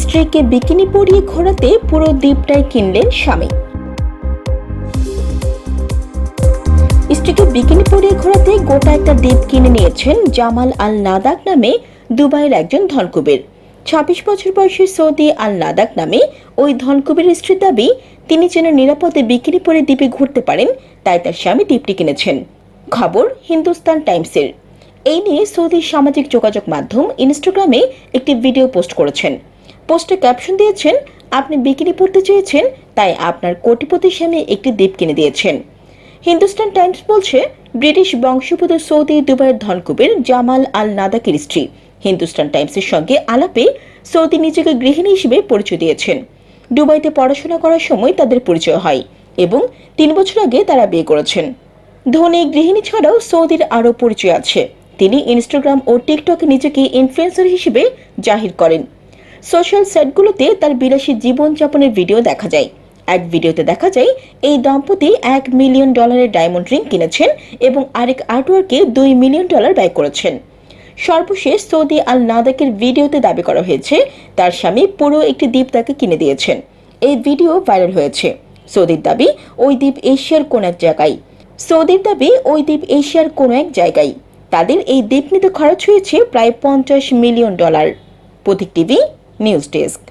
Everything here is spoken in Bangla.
স্ত্রীকে বিকিনি পরিয়ে ঘোরাতে পুরো দ্বীপটাই কিনলেন স্বামী। স্ত্রীকে বিকিনি পরিয়ে ঘোরাতে গোটা একটা দ্বীপ কিনে নিয়েছেন জামাল আল নাদাক নামে দুবাইয়ের একজন ধনকুবের। ছাব্বিশ বছর বয়সী সৌদি আল নাদাক নামে ওই ধনকুবের স্ত্রীর দাবি, তিনি যেন নিরাপদে বিকিনি পরে দ্বীপে ঘুরতে পারেন, তাই তার স্বামী দ্বীপটি কিনেছেন। খবর হিন্দুস্তান টাইমসের। এই নিয়ে সৌদির সামাজিক যোগাযোগ মাধ্যম ইনস্টাগ্রামে একটি ভিডিও পোস্ট করেছেন। পোস্টে ক্যাপশন দিয়েছেন, আপনি বিকিনি পরতে চেয়েছেন, তাই আপনার কোটিপতি স্বামী একটি দ্বীপ কিনে দিয়েছেন। হিন্দুস্তান টাইমস বলছে, ব্রিটিশ বংশোদ্ভূত সৌদি দুবাইয়ের ধনকুবের জামাল আল নাদাকের স্ত্রী। হিন্দুস্তান টাইমসের সঙ্গে আলাপে সৌদি নিজেকে গৃহিণী হিসেবে পরিচয় দিয়েছেন। দুবাইতে পড়াশোনা করার সময় তাদের পরিচয় হয় এবং তিন বছর আগে তারা বিয়ে করেছেন। ধনী গৃহিণী ছাড়াও সৌদির আরও পরিচয় আছে। তিনি ইনস্টাগ্রাম ও টিকটকে নিজেকে ইনফ্লুয়েন্সার হিসেবে জাহির করেন। সোশ্যাল সাইটগুলোতে তার বিলাসী জীবনযাপনের ভিডিও দেখা যায়। এক ভিডিওতে দেখা যায়, এই দম্পতি এক মিলিয়ন ডলারের ডায়মন্ড রিং কিনেছেন এবং আরেক আর্টওয়ার্কে দুই মিলিয়ন ডলার ব্যয় করেছেন। সর্বশেষ সৌদি আল নাদাকের ভিডিওতে দাবি করা হয়েছে, তার স্বামী পুরো একটি দ্বীপ তাকে কিনে দিয়েছেন। এই ভিডিও ভাইরাল হয়েছে। সৌদির দাবি, ওই দ্বীপ এশিয়ার কোন এক জায়গায়। সৌদির দাবি, ওই দ্বীপ এশিয়ার কোনো এক জায়গায়। তাদের এই দ্বীপ নিতে খরচ হয়েছে প্রায় পঞ্চাশ million dollar Pratik TV news desk